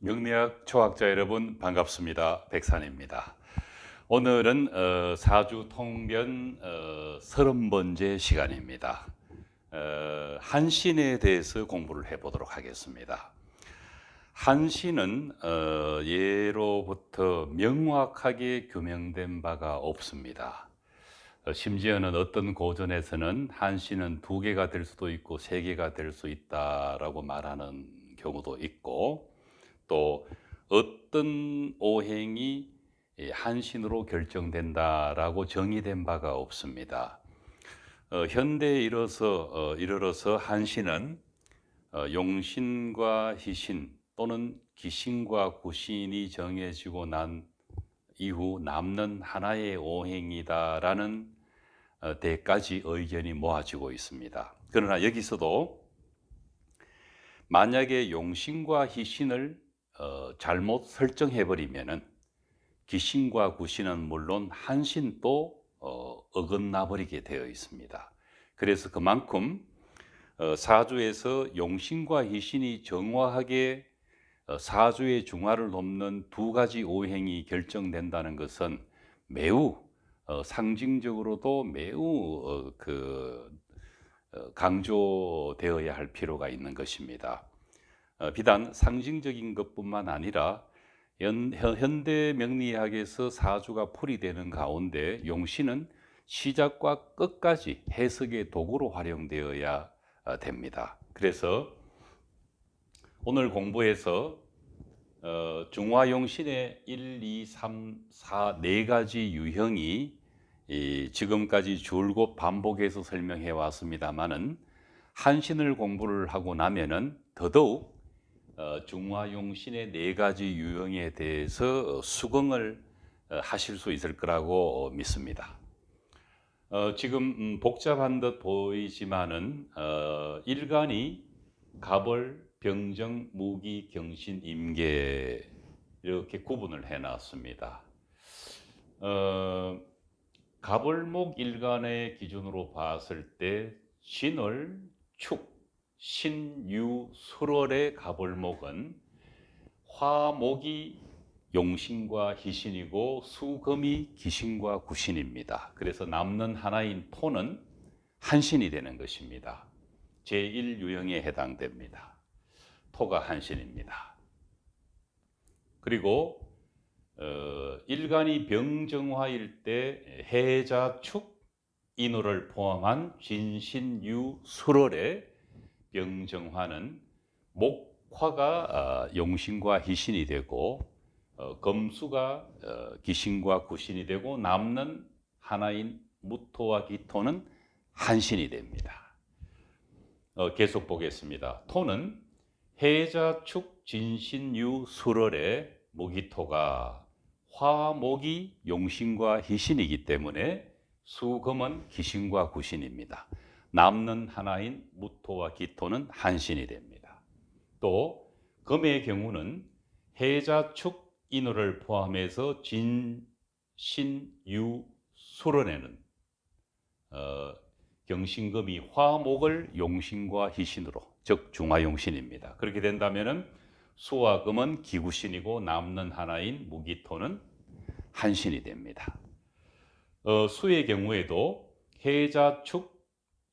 명리학 초학자 여러분 반갑습니다. 백산입니다. 오늘은 어, 사주 통변 어, 30번째 시간입니다. 어, 한신에 대해서 공부를 해보도록 하겠습니다. 한신은 어, 예로부터 명확하게 규명된 바가 없습니다. 어, 심지어는 어떤 고전에서는 한신은 두 개가 될 수도 있고 세 개가 될 수 있다라고 말하는 경우도 있고 또 어떤 오행이 한신으로 결정된다라고 정의된 바가 없습니다. 어, 현대에 이르러서 어, 이르러서 한신은 어, 용신과 희신 또는 기신과 구신이 정해지고 난 이후 남는 하나의 오행이다라는 어, 데까지 의견이 모아지고 있습니다. 그러나 여기서도 만약에 용신과 희신을 어, 잘못 설정해 버리면은 기신과 구신은 물론 한신도 어, 어긋나 버리게 되어 있습니다. 그래서 그만큼 어, 사주에서 용신과 희신이 정화하게 어, 사주의 중화를 돕는 두 가지 오행이 결정된다는 것은 매우 어, 상징적으로도 매우 어, 그 어, 강조되어야 할 필요가 있는 것입니다. 어, 비단 상징적인 것뿐만 아니라 현, 현대 명리학에서 사주가 풀이되는 가운데 용신은 시작과 끝까지 해석의 도구로 활용되어야 어, 됩니다. 그래서 오늘 공부에서 어, 중화용신의 1, 2, 3, 4, 네 가지 유형이 이, 지금까지 줄곧 반복해서 설명해 왔습니다만은 한신을 공부를 하고 나면은 더더욱 어, 중화용신의 네 가지 유형에 대해서 수긍을 어, 하실 수 있을 거라고 어, 믿습니다. 어, 지금 음, 복잡한 듯 보이지만은 어, 일간이 갑을, 병정, 무기, 경신, 임계 이렇게 구분을 해놨습니다. 어, 갑을목 일간의 기준으로 봤을 때 신월, 축, 신유, 술월의 갑을목은 화목이 용신과 희신이고 수금이 기신과 구신입니다. 그래서 남는 하나인 토는 한신이 되는 것입니다. 제1유형에 해당됩니다. 토가 한신입니다. 그리고 어, 일간이 병정화일 때 해자축 인호를 포함한 진신유 술월의 병정화는 목화가 어, 용신과 희신이 되고 어, 검수가 어, 기신과 구신이 되고 남는 하나인 무토와 기토는 한신이 됩니다. 어, 계속 보겠습니다. 토는 해자축 진신유 술월의 무기토가 화목이 용신과 희신이기 때문에 수금은 기신과 구신입니다. 남는 하나인 무토와 기토는 한신이 됩니다. 또 금의 경우는 해자축 인호를 포함해서 진, 신, 유, 수론에는 어, 경신금이 화목을 용신과 희신으로 즉 중화용신입니다. 그렇게 된다면은 수와 금은 기구신이고 남는 하나인 무기토는 한신이 됩니다. 어, 수의 경우에도 해자축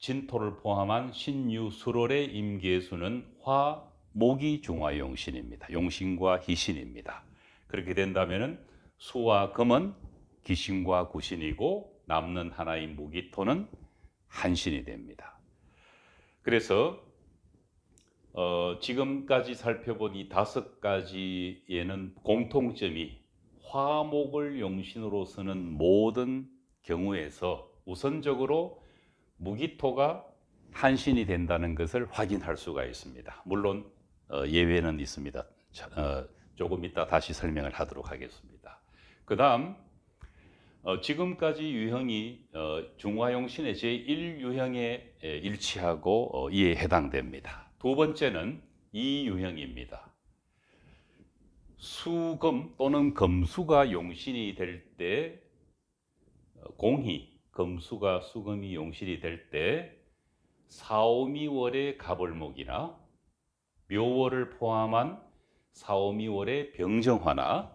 진토를 포함한 신유 수롤의 임계수는 화 목이 중화용신입니다. 용신과 희신입니다. 그렇게 된다면은 수와 금은 기신과 구신이고 남는 하나인 무기토는 한신이 됩니다. 그래서 어, 지금까지 살펴본 이 다섯 가지에는 공통점이 화목을 용신으로 쓰는 모든 경우에서 우선적으로 무기토가 한신이 된다는 것을 확인할 수가 있습니다. 물론 어, 예외는 있습니다. 자, 어, 조금 이따 다시 설명을 하도록 하겠습니다. 그 다음 어, 지금까지 유형이 어, 중화용 신의 제1유형에 일치하고 어, 이에 해당됩니다. 두 번째는 이 유형입니다. 수금 또는 금수가 용신이 될 때 공희, 금수가 수금이 용신이 될 때 사오미월의 갑을목이나 묘월을 포함한 사오미월의 병정화나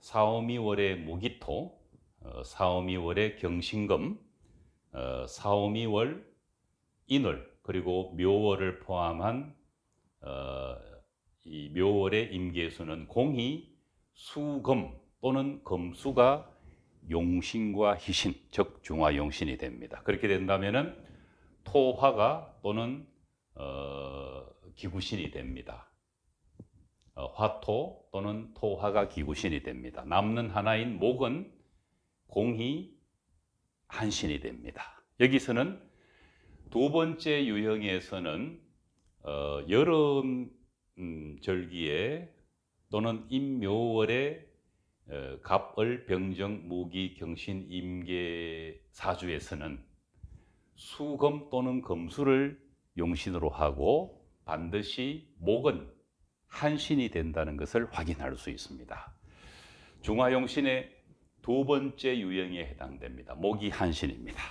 사오미월의 무기토, 어, 사오미월의 경신금, 어, 사오미월 인월 그리고 묘월을 포함한 어, 이 묘월의 임계수는 공이 수금 또는 금수가 용신과 희신, 즉 중화 용신이 됩니다. 그렇게 된다면은 토화가 또는 어, 기구신이 됩니다. 어, 화토 또는 토화가 기구신이 됩니다. 남는 하나인 목은 공이 한신이 됩니다. 여기서는 두 번째 유형에서는 어, 여름 음, 절기에 또는 임묘월에 어, 갑을 병정 무기 경신 임계 사주에서는 수금 또는 금수를 용신으로 하고 반드시 목은 한신이 된다는 것을 확인할 수 있습니다. 중화용신의 두 번째 유형에 해당됩니다. 목이 한신입니다.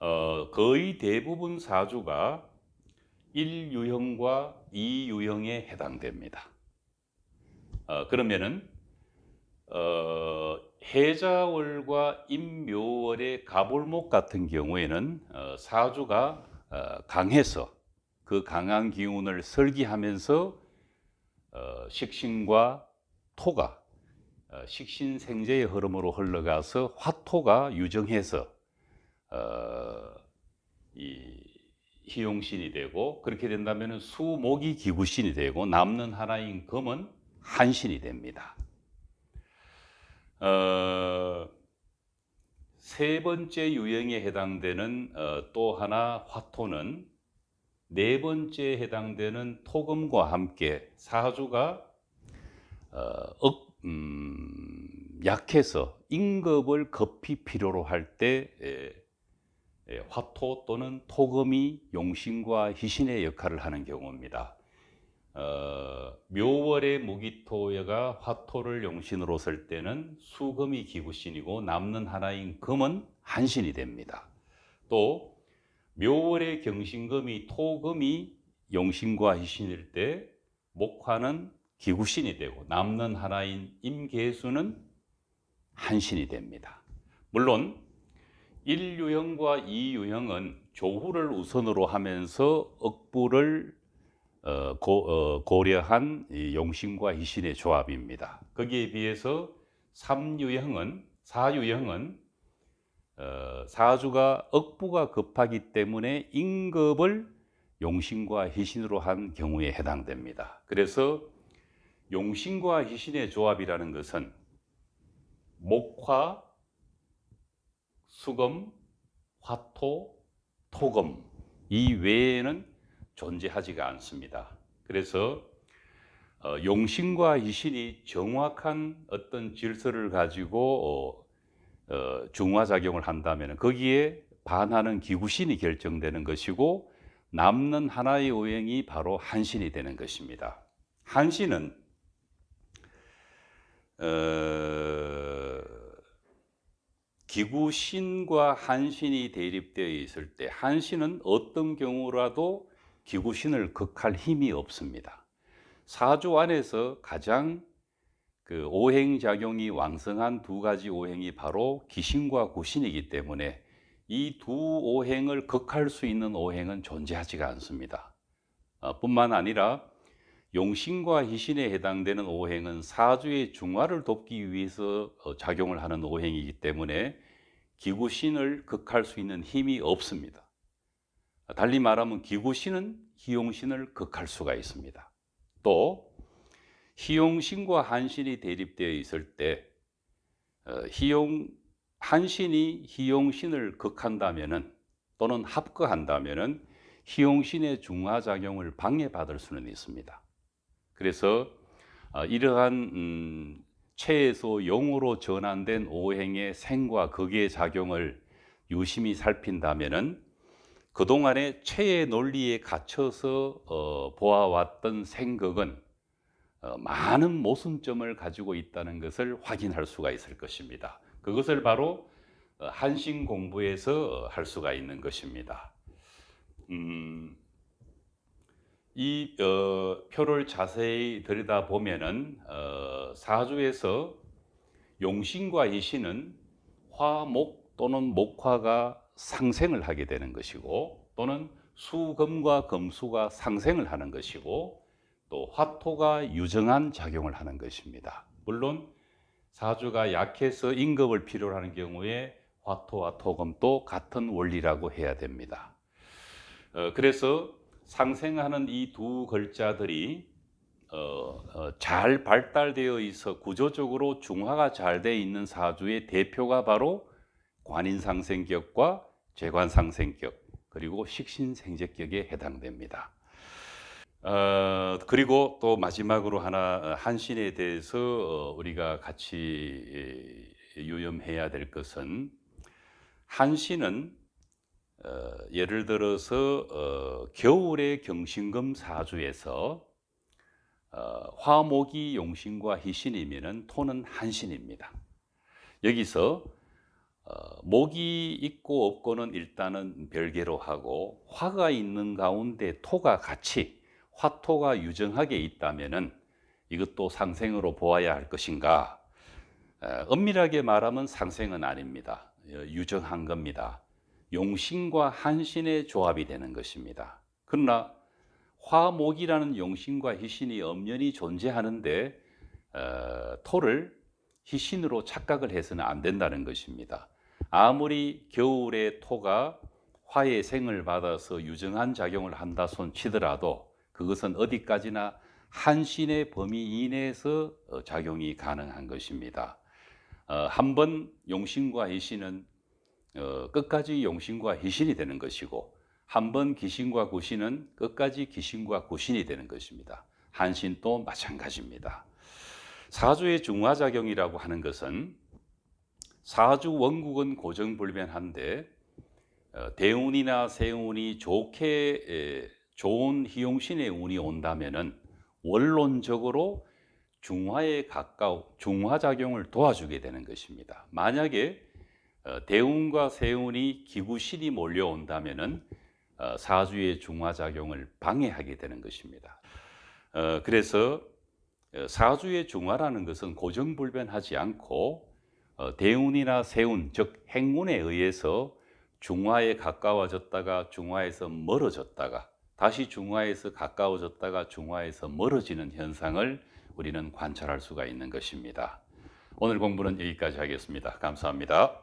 어, 거의 대부분 사주가 1유형과 2유형에 해당됩니다. 어, 그러면은 어, 해자월과 임묘월의 가볼목 같은 경우에는 어, 사주가 어, 강해서 그 강한 기운을 설기하면서 어, 식신과 토가 어, 식신생제의 흐름으로 흘러가서 화토가 유정해서 어, 이 희용신이 되고 그렇게 된다면 수목이 기구신이 되고 남는 하나인 금은 한신이 됩니다. 어, 세 번째 유형에 해당되는 어, 또 하나 화토는 네 번째에 해당되는 토금과 함께 사주가 어, 억, 음, 약해서 임급을 급히 필요로 할때 예, 화토 또는 토금이 용신과 희신의 역할을 하는 경우입니다. 어, 묘월의 무기토가 화토를 용신으로 쓸 때는 수금이 기구신이고 남는 하나인 금은 한신이 됩니다. 또 묘월의 경신금이 토금이 용신과 희신일 때 목화는 기구신이 되고 남는 하나인 임계수는 한신이 됩니다. 물론 1유형과 2유형은 조후를 우선으로 하면서 억부를 어, 고, 려한 용신과 희신의 조합입니다. 거기에 비해서 3유형은 4유형은 어, 사주가 억부가 급하기 때문에 임급을 용신과 희신으로 한 경우에 해당됩니다. 그래서 용신과 희신의 조합이라는 것은 목화, 수금, 화토, 토금 이 외에는 존재하지가 않습니다. 그래서 어, 용신과 희신이 정확한 어떤 질서를 가지고 어, 어, 중화 작용을 한다면 거기에 반하는 기구신이 결정되는 것이고 남는 하나의 오행이 바로 한신이 되는 것입니다. 한신은 어, 기구신과 한신이 대립되어 있을 때 한신은 어떤 경우라도 기구신을 극할 힘이 없습니다. 사주 안에서 가장 그 오행 작용이 왕성한 두 가지 오행이 바로 기신과 구신이기 때문에 이 두 오행을 극할 수 있는 오행은 존재하지가 않습니다. 어, 뿐만 아니라 용신과 희신에 해당되는 오행은 사주의 중화를 돕기 위해서 어, 작용을 하는 오행이기 때문에 기구신을 극할 수 있는 힘이 없습니다. 달리 말하면 기구신은 희용신을 극할 수가 있습니다. 또 희용신과 한신이 대립되어 있을 때 어, 희용 한신이 희용신을 극한다면은 또는 합거한다면은 희용신의 중화 작용을 방해받을 수는 있습니다. 그래서 어, 이러한 음, 체에서 영으로 전환된 오행의 생과 극의 작용을 유심히 살핀다면은 그동안의 체의 논리에 갇혀서 어, 보아왔던 생각은 어, 많은 모순점을 가지고 있다는 것을 확인할 수가 있을 것입니다. 그것을 바로 어, 한신 공부에서 할 수가 있는 것입니다. 음, 이 어, 표를 자세히 들여다 보면은 어, 사주에서 용신과 이신은 화목 또는 목화가 상생을 하게 되는 것이고 또는 수금과 금수가 상생을 하는 것이고 또 화토가 유정한 작용을 하는 것입니다. 물론 사주가 약해서 인급을 필요로 하는 경우에 화토와 토금도 같은 원리라고 해야 됩니다. 어, 그래서 상생하는 이 두 글자들이 어, 어, 잘 발달되어 있어 구조적으로 중화가 잘 되어 있는 사주의 대표가 바로 관인상생격과 재관상생격 그리고 식신생제격에 해당됩니다. 어, 그리고 또 마지막으로 하나 어, 한신에 대해서 어, 우리가 같이 예, 유념해야 될 것은 한신은 어, 예를 들어서 어, 겨울의 경신금 사주에서 어, 화목이 용신과 희신이면은 토는 한신입니다. 여기서 어, 목이 있고 없고는 일단은 별개로 하고 화가 있는 가운데 토가 같이 화토가 유정하게 있다면은 이것도 상생으로 보아야 할 것인가? 에, 엄밀하게 말하면 상생은 아닙니다. 어, 유정한 겁니다. 용신과 한신의 조합이 되는 것입니다. 그러나 화목이라는 용신과 희신이 엄연히 존재하는데 어, 토를 희신으로 착각을 해서는 안 된다는 것입니다. 아무리 겨울에 토가 화의 생을 받아서 유정한 작용을 한다 손 치더라도 그것은 어디까지나 한신의 범위 이내에서 어, 작용이 가능한 것입니다. 어, 한번 용신과 희신은 어, 끝까지 용신과 희신이 되는 것이고 한 번 기신과 구신은 끝까지 기신과 구신이 되는 것입니다. 한신도 마찬가지입니다. 사주의 중화작용이라고 하는 것은 사주 원국은 고정불변한데 어, 대운이나 세운이 좋게 에, 좋은 희용신의 운이 온다면은 원론적으로 중화에 가까운 중화 작용을 도와주게 되는 것입니다. 만약에 어, 대운과 세운이 기구신이 몰려온다면은 어, 사주의 중화 작용을 방해하게 되는 것입니다. 어, 그래서 어, 사주의 중화라는 것은 고정불변하지 않고 어, 대운이나 세운 즉 행운에 의해서 중화에 가까워졌다가 중화에서 멀어졌다가 다시 중화에서 가까워졌다가 중화에서 멀어지는 현상을 우리는 관찰할 수가 있는 것입니다. 오늘 공부는 여기까지 하겠습니다. 감사합니다.